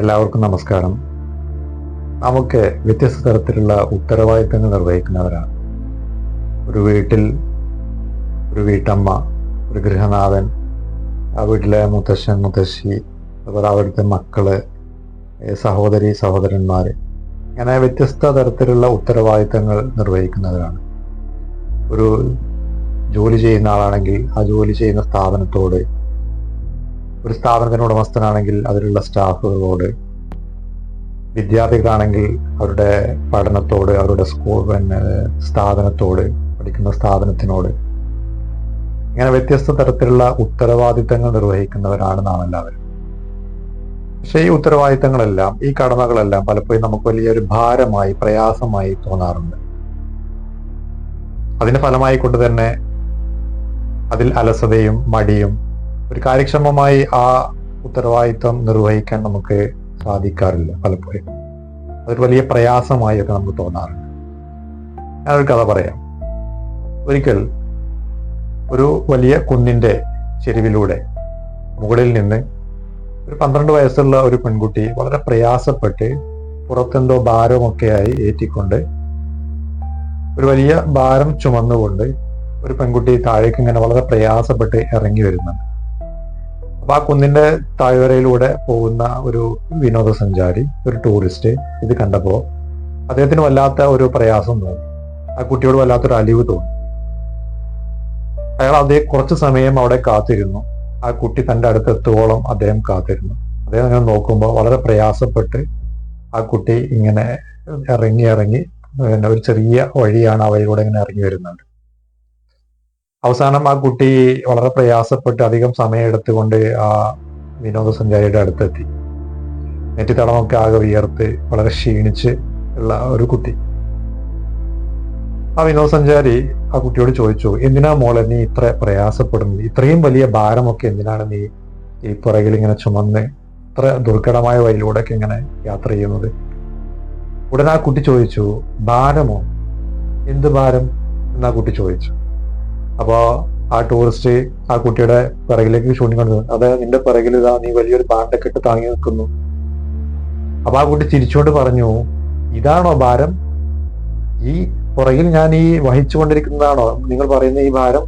എല്ലാവർക്കും നമസ്കാരം. നമുക്ക് വ്യത്യസ്ത തരത്തിലുള്ള ഉത്തരവാദിത്തങ്ങൾ നിർവഹിക്കുന്നവരാണ്. ഒരു വീട്ടിൽ ഒരു വീട്ടമ്മ ഒരു ഗൃഹനാഥൻ ആ വീട്ടിലെ മുത്തശ്ശൻ മുത്തശ്ശി അതുപോലെ അവിടുത്തെ മക്കൾ സഹോദരി സഹോദരന്മാർ ഇങ്ങനെ വ്യത്യസ്ത തരത്തിലുള്ള ഉത്തരവാദിത്തങ്ങൾ നിർവഹിക്കുന്നവരാണ്. ഒരു ജോലി ചെയ്യുന്ന ആളാണെങ്കിൽ ആ ജോലി ചെയ്യുന്ന സ്ഥാപനത്തോട് ഒരു സ്ഥാപനത്തിന്റെ ഉടമസ്ഥനാണെങ്കിൽ അതിലുള്ള സ്റ്റാഫുകളോട് വിദ്യാർത്ഥികളാണെങ്കിൽ അവരുടെ പഠനത്തോട് അവരുടെ സ്കൂൾ പിന്നെ സ്ഥാപനത്തോട് പഠിക്കുന്ന സ്ഥാപനത്തിനോട്. ഇങ്ങനെ വ്യത്യസ്ത തരത്തിലുള്ള ഉത്തരവാദിത്തങ്ങൾ നിർവഹിക്കുന്നവരാണ് നാം എല്ലാവരും പക്ഷേ ഈ ഉത്തരവാദിത്തങ്ങളെല്ലാം ഈ കടമകളെല്ലാം പലപ്പോഴും നമുക്ക് വലിയൊരു ഭാരമായി പ്രയാസമായി തോന്നാറുണ്ട്. അതിന് ഫലമായി കൊണ്ട് തന്നെ അതിൽ അലസതയും മടിയും ഒരു കാര്യക്ഷമമായി ആ ഉത്തരവാദിത്വം നിർവഹിക്കാൻ നമുക്ക് സാധിക്കാറില്ല പലപ്പോഴും. അതൊരു വലിയ പ്രയാസമായി ഒക്കെ നമുക്ക് തോന്നാറുണ്ട്. ഞാനൊരു കഥ പറയാം. ഒരിക്കൽ ഒരു വലിയ കുന്നിന്റെ ചെരുവിലൂടെ മുകളിൽ നിന്ന് ഒരു പന്ത്രണ്ട് വയസ്സുള്ള ഒരു പെൺകുട്ടി വളരെ പ്രയാസപ്പെട്ട് പുറത്തെന്തോ ഭാരമൊക്കെയായി ഏറ്റിക്കൊണ്ട് ഒരു വലിയ ഭാരം ചുമന്നുകൊണ്ട് ഒരു പെൺകുട്ടി താഴേക്ക് ഇങ്ങനെ വളരെ പ്രയാസപ്പെട്ട് ഇറങ്ങി വരുന്നുണ്ട്. അപ്പൊ ആ കുന്നിന്റെ താഴ്വരയിലൂടെ പോകുന്ന ഒരു വിനോദസഞ്ചാരി ഒരു ടൂറിസ്റ്റ് ഇത് കണ്ടപ്പോ അദ്ദേഹത്തിന് വല്ലാത്ത ഒരു പ്രയാസം തോന്നി. ആ കുട്ടിയോട് വല്ലാത്തൊരു അലിവ് തോന്നി. അയാൾ അദ്ദേഹം കുറച്ച് സമയം അവിടെ കാത്തിരുന്നു. ആ കുട്ടി തന്റെ അടുത്ത് എത്തുവോളം അദ്ദേഹം കാത്തിരുന്നു. അദ്ദേഹം അങ്ങനെ നോക്കുമ്പോൾ വളരെ പ്രയാസപ്പെട്ട് ആ കുട്ടി ഇങ്ങനെ ഇറങ്ങി ഇറങ്ങി പിന്നെ ഒരു ചെറിയ വഴിയാണ് ആ വഴിയിലൂടെ ഇങ്ങനെ ഇറങ്ങി വരുന്നത്. അവസാനം ആ കുട്ടി വളരെ പ്രയാസപ്പെട്ട് അധികം സമയം എടുത്തുകൊണ്ട് ആ വിനോദസഞ്ചാരിയുടെ അടുത്തെത്തി. നെറ്റിത്തടമൊക്കെ ആകെ വിയർത്ത് വളരെ ക്ഷീണിച്ച് ഉള്ള ഒരു കുട്ടി. ആ വിനോദസഞ്ചാരി ആ കുട്ടിയോട് ചോദിച്ചു എന്തിനാ മോളെ നീ ഇത്ര പ്രയാസപ്പെടുന്നത്? ഇത്രയും വലിയ ഭാരമൊക്കെ എന്തിനാണ് നീ ഈ പുറകിൽ ഇങ്ങനെ ചുമന്ന് ഇത്ര ദുർഘടമായ വഴിയിലൂടെയൊക്കെ ഇങ്ങനെ യാത്ര ചെയ്യുന്നത്? ഉടനെ ആ കുട്ടി ചോദിച്ചു ഭാരമോ? എന്ത് ഭാരം? എന്നാ കുട്ടി ചോദിച്ചു. അപ്പോ ആ ടൂറിസ്റ്റ് ആ കുട്ടിയുടെ പിറകിലേക്ക് ചൂണ്ടിക്കൊണ്ട് അത് നിന്റെ പിറകിൽ ഇതാ നീ വലിയൊരു പാണ്ടൊക്കെ ഇട്ട് താങ്ങി നിൽക്കുന്നു. അപ്പൊ ആ കുട്ടി ചിരിച്ചുകൊണ്ട് പറഞ്ഞു ഇതാണോ ഭാരം? ഈ പുറകിൽ ഞാൻ ഈ വഹിച്ചുകൊണ്ടിരിക്കുന്നതാണോ നിങ്ങൾ പറയുന്ന ഈ ഭാരം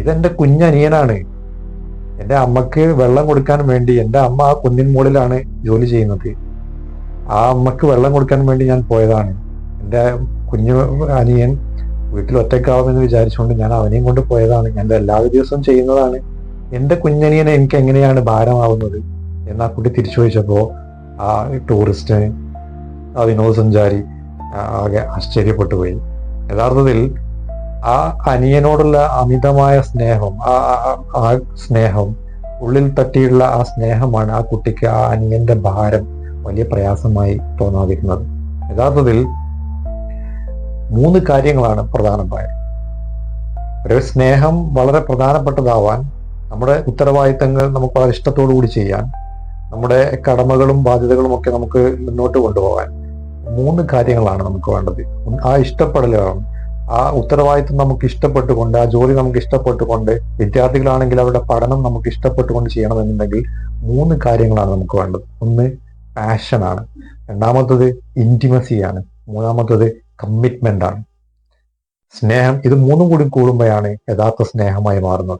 ഇതെന്റെ കുഞ്ഞനിയനാണ്. എന്റെ അമ്മയ്ക്ക് വെള്ളം കൊടുക്കാൻ വേണ്ടി എന്റെ അമ്മ ആ കുന്നിൻ മുകളിലാണ് ജോലി ചെയ്യുന്നത്. ആ അമ്മയ്ക്ക് വെള്ളം കൊടുക്കാൻ വേണ്ടി ഞാൻ പോയതാണ്. എന്റെ കുഞ്ഞു അനിയൻ വീട്ടിൽ ഒറ്റയ്ക്കാവുമെന്ന് വിചാരിച്ചുകൊണ്ട് ഞാൻ അവനെയും കൊണ്ട് പോയതാണ്. ഞാൻ എല്ലാ ദിവസവും ചെയ്യുന്നതാണ്. എന്റെ കുഞ്ഞനിയനെ എനിക്ക് എങ്ങനെയാണ് ഭാരമാവുന്നത്? എന്നാ കുട്ടി തിരിച്ചു ചോദിച്ചപ്പോൾ ആ ടൂറിസ്റ്റ് ആ വിനോദസഞ്ചാരി ആകെ ആശ്ചര്യപ്പെട്ടു പോയി യഥാർത്ഥത്തിൽ ആ അനിയനോടുള്ള അമിതമായ സ്നേഹം ആ- ആ സ്നേഹം ഉള്ളിൽ തട്ടിയുള്ള ആ സ്നേഹമാണ് ആ കുട്ടിക്ക് ആ അനിയന്റെ ഭാരം വലിയ പ്രയാസമായി തോന്നാതിരുന്നത്. യഥാർത്ഥത്തിൽ മൂന്ന് കാര്യങ്ങളാണ് പ്രധാനമായത്. ഒരു സ്നേഹം വളരെ പ്രധാനപ്പെട്ടതാവാൻ നമ്മുടെ ഉത്തരവാദിത്തങ്ങൾ നമുക്ക് വളരെ ഇഷ്ടത്തോടു കൂടി ചെയ്യാൻ നമ്മുടെ കടമകളും ബാധ്യതകളും ഒക്കെ നമുക്ക് മുന്നോട്ട് കൊണ്ടുപോകാൻ മൂന്ന് കാര്യങ്ങളാണ് നമുക്ക് വേണ്ടത്. ആ ഇഷ്ടപ്പെടലാണ്. ആ ഉത്തരവാദിത്വം നമുക്ക് ഇഷ്ടപ്പെട്ടുകൊണ്ട് ആ ജോലി നമുക്ക് ഇഷ്ടപ്പെട്ടുകൊണ്ട് വിദ്യാർത്ഥികളാണെങ്കിൽ അവരുടെ പഠനം നമുക്ക് ഇഷ്ടപ്പെട്ടുകൊണ്ട് ചെയ്യണമെന്നുണ്ടെങ്കിൽ മൂന്ന് കാര്യങ്ങളാണ് നമുക്ക് വേണ്ടത്. ഒന്ന് പാഷനാണ് രണ്ടാമത്തത് ഇന്റിമസിയാണ് മൂന്നാമത്തത് കമ്മിറ്റ്മെന്റ് ആണ്. സ്നേഹം ഇത് മൂന്നും കൂടി കൂടുമ്പോഴാണ് യഥാർത്ഥ സ്നേഹമായി മാറുന്നത്.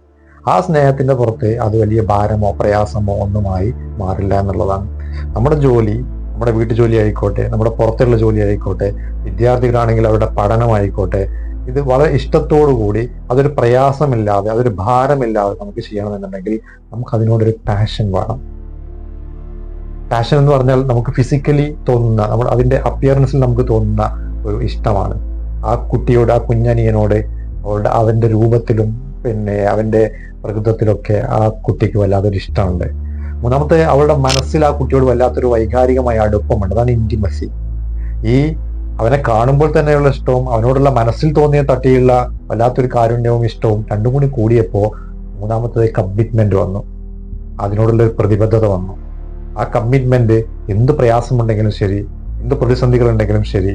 ആ സ്നേഹത്തിന്റെ പുറത്ത് അത് വലിയ ഭാരമോ പ്രയാസമോ ഒന്നുമായി മാറില്ല എന്നുള്ളതാണ്. നമ്മുടെ ജോലി നമ്മുടെ വീട്ടു ജോലി ആയിക്കോട്ടെ നമ്മുടെ പുറത്തുള്ള ജോലി ആയിക്കോട്ടെ വിദ്യാർത്ഥികളാണെങ്കിൽ അവരുടെ പഠനമായിക്കോട്ടെ ഇത് വളരെ ഇഷ്ടത്തോടു കൂടി അതൊരു പ്രയാസമില്ലാതെ അതൊരു ഭാരമില്ലാതെ നമുക്ക് ചെയ്യണമെന്നുണ്ടെങ്കിൽ നമുക്ക് അതിനോടൊരു പാഷൻ വേണം. പാഷൻ എന്ന് പറഞ്ഞാൽ നമുക്ക് ഫിസിക്കലി തോന്നുന്ന നമ്മൾ അതിന്റെ അപ്പിയറൻസിൽ നമുക്ക് തോന്നുന്ന ഒരു ഇഷ്ടമാണ്. ആ കുട്ടിയോട് ആ കുഞ്ഞനിയനോട് അവളുടെ അവന്റെ രൂപത്തിലും പിന്നെ അവന്റെ പ്രകൃതത്തിലൊക്കെ ആ കുട്ടിക്ക് വല്ലാത്തൊരു ഇഷ്ടമുണ്ട്. മൂന്നാമത്തെ അവളുടെ മനസ്സിൽ ആ കുട്ടിയോട് വല്ലാത്തൊരു വൈകാരികമായ അടുപ്പമുണ്ട്. അതാണ് ഇന്റിമസി ഈ അവനെ കാണുമ്പോൾ തന്നെയുള്ള ഇഷ്ടവും അവനോടുള്ള മനസ്സിൽ തോന്നിയ തട്ടിയുള്ള വല്ലാത്തൊരു കാരുണ്യവും ഇഷ്ടവും രണ്ടും കൂടി കൂടിയപ്പോ മൂന്നാമത്തത് കമ്മിറ്റ്മെന്റ് വന്നു. അതിനോടുള്ള ഒരു പ്രതിബദ്ധത വന്നു. ആ കമ്മിറ്റ്മെന്റ് എന്ത് പ്രയാസമുണ്ടെങ്കിലും ശരി എന്ത് പ്രതിസന്ധികൾ ഉണ്ടെങ്കിലും ശരി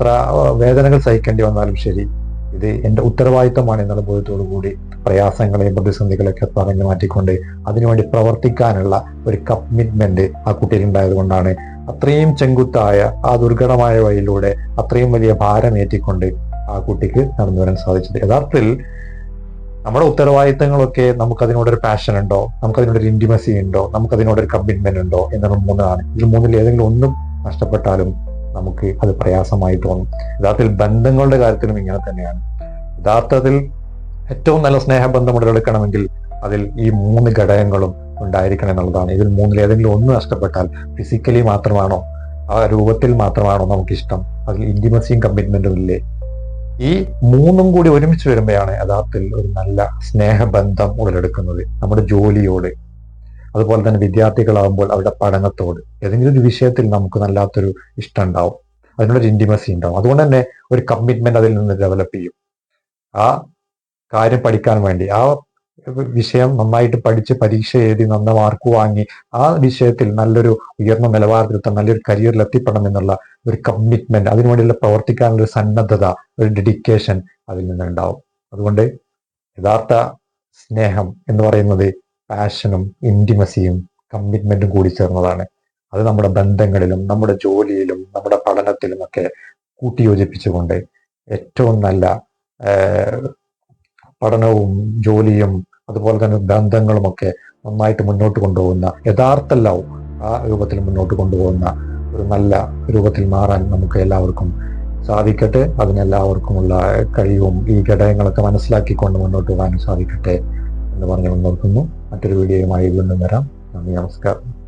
എത്ര വേദനകൾ സഹിക്കേണ്ടി വന്നാലും ശരി. ഇത് എന്റെ ഉത്തരവാദിത്തമാണ് എന്നുള്ള ബോധത്തോടു കൂടി പ്രയാസങ്ങളെയും പ്രതിസന്ധികളൊക്കെ പറഞ്ഞു മാറ്റിക്കൊണ്ട് അതിനുവേണ്ടി പ്രവർത്തിക്കാനുള്ള ഒരു കമ്മിറ്റ്മെന്റ് ആ കുട്ടിയിൽ ഉണ്ടായത് കൊണ്ടാണ്. അത്രയും ചെങ്കുത്തായ ആ ദുർഘടമായ വഴിയിലൂടെ അത്രയും വലിയ ഭാരമേറ്റിക്കൊണ്ട് ആ കുട്ടിക്ക് നടന്നു വരാൻ സാധിച്ചത്. യഥാർത്ഥത്തിൽ നമ്മുടെ ഉത്തരവാദിത്തങ്ങളൊക്കെ നമുക്ക് അതിനോടൊരു പാഷൻ ഉണ്ടോ? നമുക്ക് അതിനോടൊരു ഇന്റിമസി ഉണ്ടോ? നമുക്ക് അതിനോടൊരു കമ്മിറ്റ്മെന്റ് ഉണ്ടോ? എന്നുള്ള മൂന്നാണ്. ഇതിൽ മൂന്നിൽ ഏതെങ്കിലും ഒന്നും നഷ്ടപ്പെട്ടാലും നമുക്ക് അത് പ്രയാസമായി തോന്നും. യഥാർത്ഥത്തിൽ ബന്ധങ്ങളുടെ കാര്യത്തിലും ഇങ്ങനെ തന്നെയാണ്. യഥാർത്ഥത്തിൽ ഏറ്റവും നല്ല സ്നേഹബന്ധം ഉടലെടുക്കണമെങ്കിൽ അതിൽ ഈ മൂന്ന് ഘടകങ്ങളും ഉണ്ടായിരിക്കണം എന്നുള്ളതാണ്. ഇതിൽ മൂന്നിൽ ഏതെങ്കിലും ഒന്ന് നഷ്ടപ്പെട്ടാൽ ഫിസിക്കലി മാത്രമാണോ ആ രൂപത്തിൽ മാത്രമാണോ നമുക്കിഷ്ടം? അതിൽ ഇന്റിമസിയും കമ്മിറ്റ്മെന്റും ഇല്ലേ? ഈ മൂന്നും കൂടി ഒരുമിച്ച് വരുമ്പോഴാണ് യഥാർത്ഥത്തിൽ ഒരു നല്ല സ്നേഹബന്ധം ഉടലെടുക്കുന്നത്. നമ്മുടെ ജോലിയോട് അതുപോലെ തന്നെ വിദ്യാർത്ഥികളാകുമ്പോൾ അവരുടെ പഠനത്തോട്. ഏതെങ്കിലും ഒരു വിഷയത്തിൽ നമുക്ക് നല്ലാത്തൊരു ഇഷ്ടം ഉണ്ടാവും. അതിനോടൊരു ഇന്റിമസി ഉണ്ടാവും. അതുകൊണ്ട് തന്നെ ഒരു കമ്മിറ്റ്മെന്റ് അതിൽ നിന്ന് ഡെവലപ്പ് ചെയ്യും. ആ കാര്യം പഠിക്കാൻ വേണ്ടി ആ വിഷയം നന്നായിട്ട് പഠിച്ച് പരീക്ഷ എഴുതി നന്ന മാർക്ക് വാങ്ങി ആ വിഷയത്തിൽ നല്ലൊരു ഉയർന്ന നിലവാരത്തിലെത്താൻ നല്ലൊരു കരിയറിൽ എത്തിപ്പെടണം എന്നുള്ള ഒരു കമ്മിറ്റ്മെന്റ് അതിനുവേണ്ടിയുള്ള പ്രവർത്തിക്കാനുള്ള ഒരു സന്നദ്ധത ഒരു ഡെഡിക്കേഷൻ അതിൽ നിന്നുണ്ടാവും. അതുകൊണ്ട് യഥാർത്ഥ സ്നേഹം എന്ന് പറയുന്നത് പാഷനും ഇന്റിമസിയും കമ്മിറ്റ്മെന്റും കൂടി ചേർന്നതാണ്. അത് നമ്മുടെ ബന്ധങ്ങളിലും നമ്മുടെ ജോലിയിലും നമ്മുടെ പഠനത്തിലും ഒക്കെ കൂട്ടിയോജിപ്പിച്ചുകൊണ്ട് ഏറ്റവും നല്ല പഠനവും ജോലിയും അതുപോലെ തന്നെ ബന്ധങ്ങളും ഒക്കെ നന്നായിട്ട് മുന്നോട്ട് കൊണ്ടുപോകുന്ന യഥാർത്ഥ ലവ് ആ രൂപത്തിൽ മുന്നോട്ട് കൊണ്ടുപോകുന്ന ഒരു നല്ല രൂപത്തിൽ മാറാൻ നമുക്ക് എല്ലാവർക്കും സാധിക്കട്ടെ. അതിനെല്ലാവർക്കുമുള്ള കഴിവും ഈ ഘടകങ്ങളൊക്കെ മനസ്സിലാക്കിക്കൊണ്ട് മുന്നോട്ട് പോകാനും സാധിക്കട്ടെ. എന്ന് പറഞ്ഞു നിർത്തുന്നു. മറ്റൊരു വീഡിയോയുമായി വീണ്ടും വരാം. നന്ദി നമസ്കാരം.